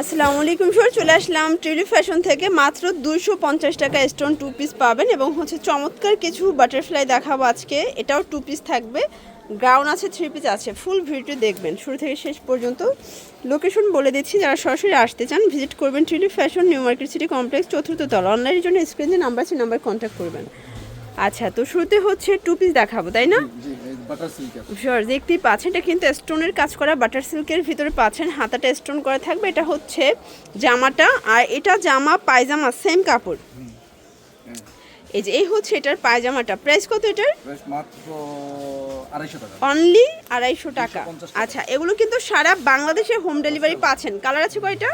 আসসালামু আলাইকুম স্যার চলে আসলাম ট্রিলি ফ্যাশন থেকে। মাত্র দুশো পঞ্চাশ টাকা স্টোন টু পিস পাবেন এবং হচ্ছে চমৎকার কিছু বাটারফ্লাই দেখাবো আজকে। এটাও টু পিস থাকবে। গ্রাউন্ড আছে থ্রি পিস আছে। ফুল ভিডিও দেখবেন। শুরু থেকে শেষ পর্যন্ত। লোকেশন বলে দিচ্ছি, যারা সরাসরি আসতে চান ভিজিট করবেন Trilly fashion, new market city complex, চতুর্থ তলা। অনলাইনের জন্য স্ক্রিনে নাম্বার আছে নাম্বার কন্ট্যাক্ট করবেন। আচ্ছা তো শুরুতে হচ্ছে টু পিস দেখাবো, তাই না? বাটার শিওর দেখতেই পাচ্ছেন এটা কিন্তু স্টোনের কাজ করা বাটার সিল্কের ভিতরে পাচ্ছেন হাতাটা স্টোন করা থাকবে এটা হচ্ছে জামাটা আর এটা জামা পায়জামা সেম কাপড়। এই যে এই হচ্ছে এটার পায়জামাটা। প্রাইস কত এটার? প্রাইস মাত্র অনলি আড়াইশো টাকা। আচ্ছা এগুলো কিন্তু সারা বাংলাদেশে হোম ডেলিভারি পাচ্ছেন। কালার আছে কয়টা?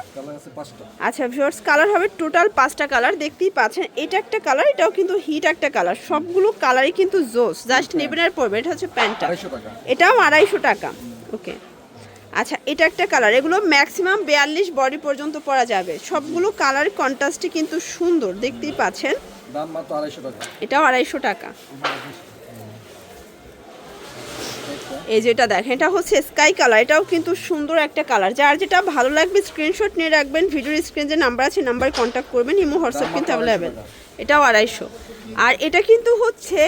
আচ্ছা ভিউয়ার্স কালার হবে টোটাল পাঁচটা কালার দেখতেই পাচ্ছেন এটা একটা কালার এটাও কিন্তু হিট একটা কালার সবগুলো কালারই কিন্তু জোস। জাস্ট নেবেন আর পড়বেন এটা হচ্ছে প্যান্টটা এটাও আড়াইশো টাকা। ওকে আচ্ছা এটা একটা কালার এগুলো ম্যাক্সিমাম বিয়াল্লিশ বডি পর্যন্ত পরা যাবে। সবগুলো কালার কন্ট্রাস্টই কিন্তু সুন্দর। দেখতেই পাচ্ছেন। দাম মাত্র আড়াইশো টাকা। এটাও আড়াইশো টাকা। এই যেটা দেখেন এটা হচ্ছে স্কাই কালার এটাও কিন্তু সুন্দর একটা কালার যার যেটা ভালো লাগবে স্ক্রিনশট নিয়ে রাখবেন ভিডিওর স্ক্রিন যে নাম্বার আছে নাম্বার কন্ট্যাক্ট করবেন ইমো হোয়াটসঅ্যাপ কিন্তু অ্যাভেলেবেল এটাও আড়াইশো। আর এটা কিন্তু হচ্ছে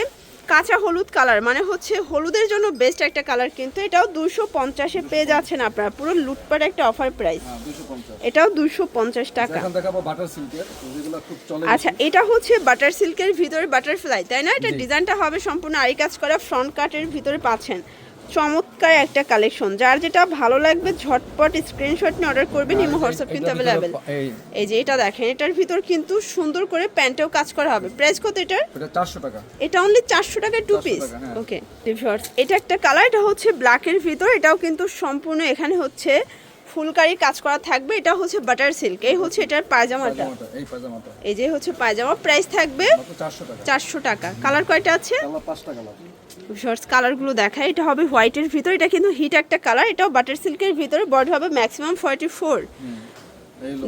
কাঁচা হলুদ কালার মানে হচ্ছে হলুদের জন্য বেস্ট একটা কালার কিন্তু এটাও দুশো পঞ্চাশে পেয়ে যাচ্ছেন আপনারা। পুরো লুটপাট একটা অফার প্রাইস হ্যাঁ পঞ্চাশ। এটাও দুশো পঞ্চাশ টাকা। আচ্ছা এটা হচ্ছে বাটার সিল্কের ভিতরে বাটারফ্লাই তাই না? এটা ডিজাইনটা হবে সম্পূর্ণ আরি কাজ করা ফ্রন্ট কাটের ভিতরে পাচ্ছেন। চমৎকার একটা কালেকশন। যার যেটা ভালো লাগবে ঝটপট স্ক্রিনশট নিয়ে অর্ডার করবেন ইমো হোয়াটসঅ্যাপ কিন্তু অ্যাভেলেবেল এই যে এটা দেখেন এটার ভিতর কিন্তু সুন্দর করে প্যান্টেও কাজ করা হবে। প্রাইস কত এটার? চারশো টাকা। এটা অনলি চারশো টাকায় টু পিস টাকা। ওকে এটা একটা কালার এটা হচ্ছে ব্ল্যাকের ভিতর এটাও কিন্তু সম্পূর্ণ এখানে হচ্ছে ফুলকারি কাজ করা থাকবে। এটা হচ্ছে বাটার সিল্ক এই হচ্ছে এটার পায়জামাটা। এই যে হচ্ছে পায়জামা প্রাইস থাকবে চারশো টাকা। টাকা। কালার কয়টা আছে? শর্টস কালারগুলো দেখায়। এটা হবে হোয়াইটের ভিতর এটা কিন্তু হিট একটা কালার এটাও বাটার সিল্কের ভিতরে বডি হবে ম্যাক্সিমাম ফর্টি ফোর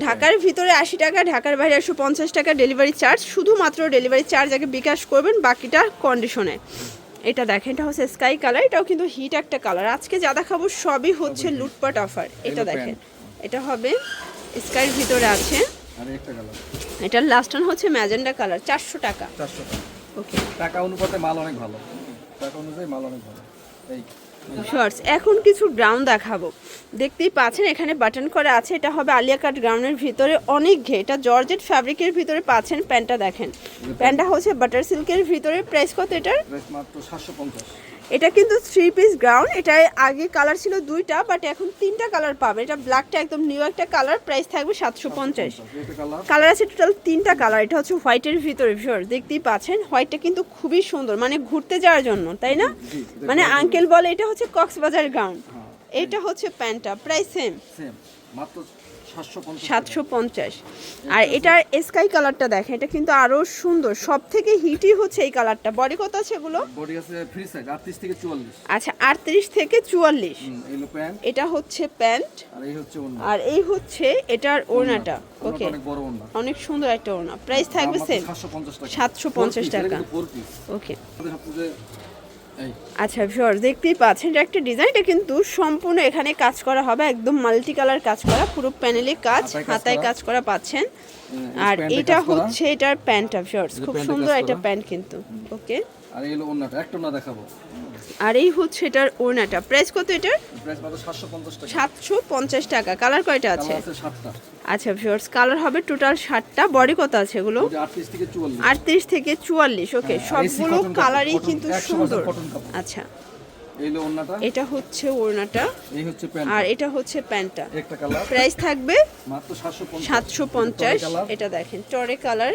ঢাকার ভিতরে আশি টাকা ঢাকার বাইরে একশো পঞ্চাশ টাকা ডেলিভারি চার্জ শুধুমাত্র ডেলিভারি চার্জ আগে বিকাশ করবেন বাকিটা কন্ডিশনে এটা দেখেন এটা হচ্ছে স্কাই কালার এটাও কিন্তু হিট একটা কালার আজকে যা দেখাবো সবই হচ্ছে লুটপাট অফার এটা দেখেন এটা হবে স্কাইয়ের ভিতরে আছে। আর একটা কালার এটার লাস্ট হচ্ছে ম্যাজেন্ডা কালার চারশো টাকা। চারশো টাকা। ওকে টাকা অনুপাতে মাল অনেক ভালো। টাকা অনুযায়ী মাল অনেক ভালো। এই শর্টস এখন কিছু গ্রাউন্ড দেখাবো। দেখতেই পাচ্ছেন এখানে বাটন করা আছে এটা হবে আলিয়া কাট গ্রাউন্ডের ভিতরে অনেক ঘে এটা জর্জেট ফ্যাব্রিকের ভিতরে পাচ্ছেন প্যান্টটা দেখেন। প্যান্টটা হচ্ছে বাটার সিল্কের ভিতরে প্রাইস কত এটার? মাত্র সাতশো পঞ্চাশ। এটা কিন্তু থ্রি পিস গ্রাউন্ড এটা আগে কালার ছিল দুইটা বাট এখন তিনটা কালার পাবে এটা ব্ল্যাকটা একদম নিউ একটা কালার প্রাইস থাকবে সাতশো পঞ্চাশ। কালার আছে টোটাল তিনটা কালার এটা হচ্ছে হোয়াইটের ভিতরে ভিওর দেখতেই পাচ্ছেন। হোয়াইটটা কিন্তু খুবই সুন্দর মানে ঘুরতে যাওয়ার জন্য তাই না? মানে আঙ্কেল বলে এটা হচ্ছে কক্সবাজার গ্রাউন্ড এটা হচ্ছে প্যান্টটা প্রাইস সেম সেম মাত্র সাতশো পঞ্চাশ আর এটার স্কাই কালারটা দেখেন এটা কিন্তু আরও সুন্দর। সব থেকে হিটই হচ্ছে এই কালারটা বডি কত আছে এগুলো? বডি আছে ফ্রি সাইজ আটত্রিশ থেকে চুয়াল্লিশ। আচ্ছা আটত্রিশ থেকে চুয়াল্লিশ। এলো প্যান্ট এটা হচ্ছে প্যান্ট আর এই হচ্ছে অন্য আর এই হচ্ছে এটার ওড়নাটা। ওকে অনেক বড় ওন্না অনেক সুন্দর একটা ওড়না। প্রাইস থাকবে সেম সাতশো পঞ্চাশ টাকা। 750 টাকা। ওকে আচ্ছা ভিউয়ার দেখতেই পাচ্ছেন এটা একটা ডিজাইন এটা কিন্তু সম্পূর্ণ এখানে কাজ করা হবে একদম মাল্টি কালার কাজ করা পুরো প্যানেলে কাজ হাতায় কাজ করা। পাচ্ছেন। আর এটা হচ্ছে এটার প্যান্টটা ভিউয়ার্স খুব সুন্দর একটা প্যান্ট কিন্তু ওকে আর এই হলো ওন্নাটা একটা ওন্না দেখাবো। আর এই হচ্ছে এটার ওড়নাটা। প্রাইস কত এটার? প্রাইস মাত্র সাতশো পঞ্চাশ টাকা। সাতশো পঞ্চাশ টাকা। কালার কয়টা আছে? আছে সাতটা। আচ্ছা ভিউয়ার্স কালার হবে টোটাল ষাটটা। বডি কত আছে এগুলো? আটত্রিশ থেকে চুয়াল্লিশ। ওকে সবগুলো কালারই কিন্তু সুন্দর। আচ্ছা। এটা হচ্ছে ওড়নাটা। এই হচ্ছে প্যান্ট আর এটা হচ্ছে প্যান্টটা। একটা কালার প্রাইস থাকবে মাত্র সাতশো পঞ্চাশ। এটা দেখেন টরে কালার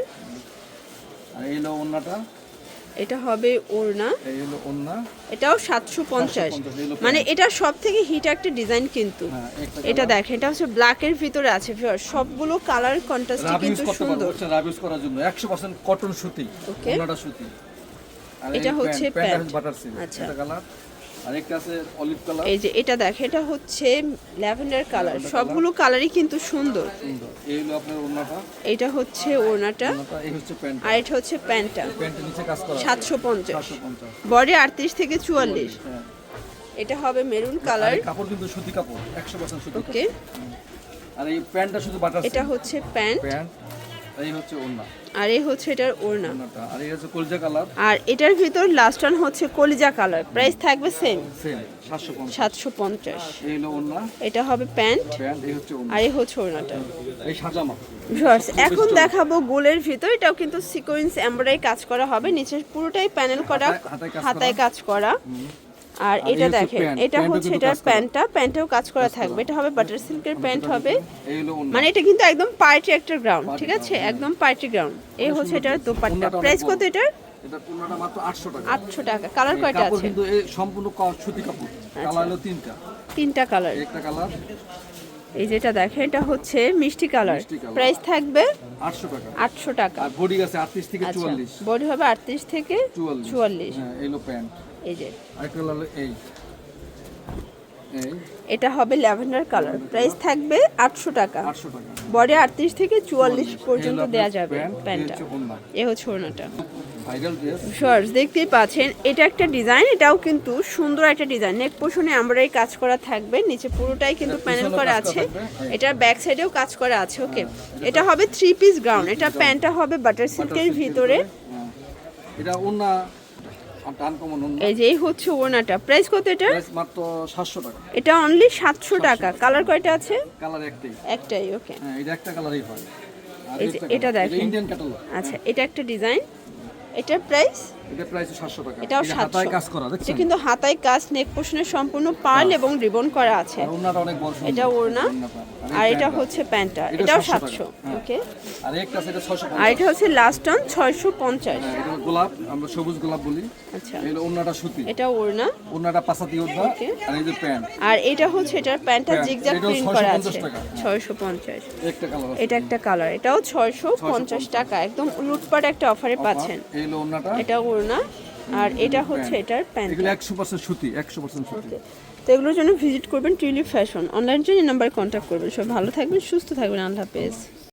এটা হবে ওড়না। এই হলো ওন্না এটাও সাতশো পঞ্চাশ। 750 মানে এটা সব থেকে হিট একটা ডিজাইন কিন্তু। হ্যাঁ এটা দেখেন এটা হচ্ছে ব্ল্যাক এর ভিতরে আছে ভিউয়ার সবগুলো কালার কন্ট্রাস্ট কিন্তু সুন্দর। করার জন্য। একশো পার্সেন্ট কটন সুতি. সুতি। এটা হচ্ছে প্যান্ট। বাটার সিল্ক আচ্ছা। এটা কালার এই যে এটা দেখে এটা হচ্ছে ল্যাভেন্ডার কালার। সবগুলো কালারই কিন্তু সুন্দর। এটা হচ্ছে প্যান্ট আর এটা হচ্ছে প্যান্টটা। সাতশো পঞ্চাশ। বডি আটত্রিশ থেকে চুয়াল্লিশ। হ্যাঁ। এটা হবে মেরুন কালার। কাপড় কিন্তু সুতি কাপড় একশো পার্সেন্ট সুতি ওকে। আর এই প্যান্টটা শুধু বাটার এটা হচ্ছে প্যান্ট। প্যান্ট এই হচ্ছে ওড়না। আর এই হচ্ছে এটার ওড়না। আর এই হচ্ছে কলজা কালার। আর এটার ভিতর লাস্ট ওয়ান হচ্ছে কলিজা কালার। প্রাইস থাকবে সেম সেম সাতশো পঞ্চাশ। সাতশো পঞ্চাশ। এই হলো ওড়না। এটা হবে প্যান্ট। আর এই হচ্ছে ওড়নাটা। এই সাজামা ভিউয়ার্স এখন দেখাবো গোলের ভিতর। এটাও কিন্তু সিকোয়েন্স এমব্রয়ডারি কাজ করা হবে। নিচের পুরোটাই প্যানেল করা হাতায় কাজ করা। আর এটা দেখেন এটা হচ্ছে এটার প্যান্টটা প্যান্টেও কাজ করা থাকবে। এটা হবে বাটার সিল্কের প্যান্ট হবে। মানে এটা কিন্তু একদম পার্টি একটা গ্রাউন্ড ঠিক আছে? একদম পার্টি গ্রাউন্ড এই হচ্ছে এটার দোপাট্টা। প্রাইস কত এটার? এটা ওড়নাটা মাত্র আটশো টাকা। আটশো টাকা। কালার কয়টা আছে? কিন্তু এই সম্পূর্ণ সুতি কাপড়। কালার হলো তিনটা। তিনটা কালার একটা কালার এই যেটা দেখেন এটা হচ্ছে মিষ্টি কালার প্রাইস থাকবে আটশো টাকা। আটশো টাকা। আর বডি আছে আটত্রিশ থেকে আচ্ছা। চুয়াল্লিশ। বডি হবে আটত্রিশ থেকে চুয়াল্লিশ। চুয়াল্লিশ। হ্যাঁ এই হলো প্যান্ট। এই যে। আরেকটা হলো এই। এই। এটা হবে ল্যাভেন্ডার কালার। প্রাইস থাকবে আটশো টাকা। বডি আটত্রিশ থেকে চুয়াল্লিশ পর্যন্ত এই দেওয়া যাবে প্যান্টটা। এ হচ্ছে ওড়নাটা ভাইরাল শর্টস দেখতেই পাচ্ছেন এটা একটা ডিজাইন এটাও কিন্তু সুন্দর একটা ডিজাইন। নেক পোষণে এমব্রয়ডারি কাজ করা থাকবে নিচে পুরোটাই কিন্তু প্যানেল করা আছে। হ্যাঁ। এটার ব্যাক সাইডেও কাজ করা আছে ওকে। এটা হবে থ্রি পিস গ্রাউন্ড এটা প্যান্টটা হবে বাটার সিল্কের ভিতরে। হ্যাঁ। এটা এই যে এই হচ্ছে ওনাটা প্রাইস কত এটা? মাত্র সাতশো টাকা। এটা অনলি সাতশো টাকা। কালার কয়টা আছে? কালার একটাই। একটাই ওকে হ্যাঁ এটা একটা কালারই হয়। এটা দেখেন। ইন্ডিয়ান ক্যাটালগ আচ্ছা এটা একটা ডিজাইন এটার প্রাইস এটা প্রাইস সাতশো টাকা। এটাও এটা হাতায় কাজ করা এটা দেখছেন? কিন্তু হাতায় কাজ নেক সম্পূর্ণ পার্ল এবং রিবন করা আছে। ওড়নাটা অনেক বড় এটা ওড়না আর এটা হচ্ছে প্যান্টটা। এটাও 700 সাতশো হ্যাঁ। ওকে? আর একটা আছে এটা ছয়শো আর এটা হচ্ছে লাস্ট অন ছয়শো পঞ্চাশ। হ্যাঁ এটা গোলাপ আমরা সবুজ গোলাপ বলি। আচ্ছা। হলো ওড়নাটা সুতি। এটা ওড়না। ওড়নাটা পাসাতি ওড়না আর এই যে প্যান্ট। আর এটা হচ্ছে এটার প্যান্টটা প্যান্ট, জিগজাগ প্রিন্ট করা আছে। টাকা। ছয়শো পঞ্চাশ। একটা কালার এটা একটা কালার এটাও ছয়শো পঞ্চাশ টাকা। একদম লুটপাট একটা অফারে পাচ্ছেন। এই হলো ওড়নাটা এটা ওড়না আর এটা হচ্ছে এটার প্যান্ট এগুলো একশো পার্সেন্ট সুতি একশো পার্সেন্ট সুতি। তো এগুলোর জন্য ভিজিট করবেন টিউলিপ ফ্যাশন। অনলাইন জন্য নাম্বারে কন্ট্যাক্ট করবেন। সব ভালো থাকবেন সুস্থ থাকবেন। আল্লাহ হাফেজ।